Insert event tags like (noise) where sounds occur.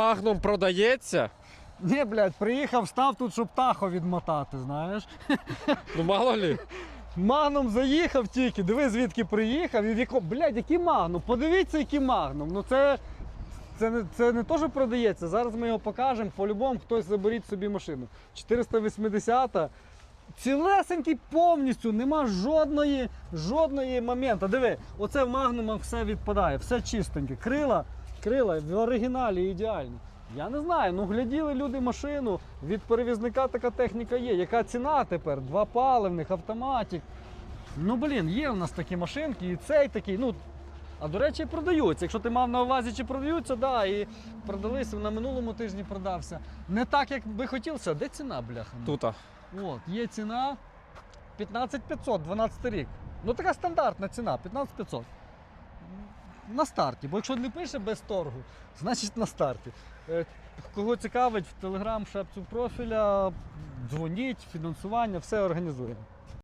Магнум продається. Ні, блядь, приїхав, став тут, щоб тахо відмотати, знаєш. (laughs) Ну мало лі. Магнум заїхав тільки, диви звідки приїхав і в яко. Блядь, який магнум? Подивіться, який магнум. Ну це. Це не, це не то, що продається. Зараз ми його покажемо. По-любому хтось заберіть собі машину. 480-та. Цілесенький повністю, нема жодної, жодної моменту. Диви, оце в магнумах все відпадає, все чистеньке. Крила, крила в оригіналі ідеальні. Я не знаю, ну гляділи люди машину, від перевізника така техніка є. Яка ціна тепер? Два паливних, автоматик. Ну блін, є у нас такі машинки, і цей такий, ну. А до речі, продаються. Якщо ти мав на увазі, чи продаються, да, і продалися на минулому тижні продався. Не так, як би хотілося. Де ціна, бляха? Тута. От, є ціна 15500, 12 рік. Ну така стандартна ціна, 15500. На старті, бо якщо не пише без торгу, значить на старті. Е, Кого цікавить, в телеграм, шапцю профіля, дзвоніть, фінансування, все організуємо.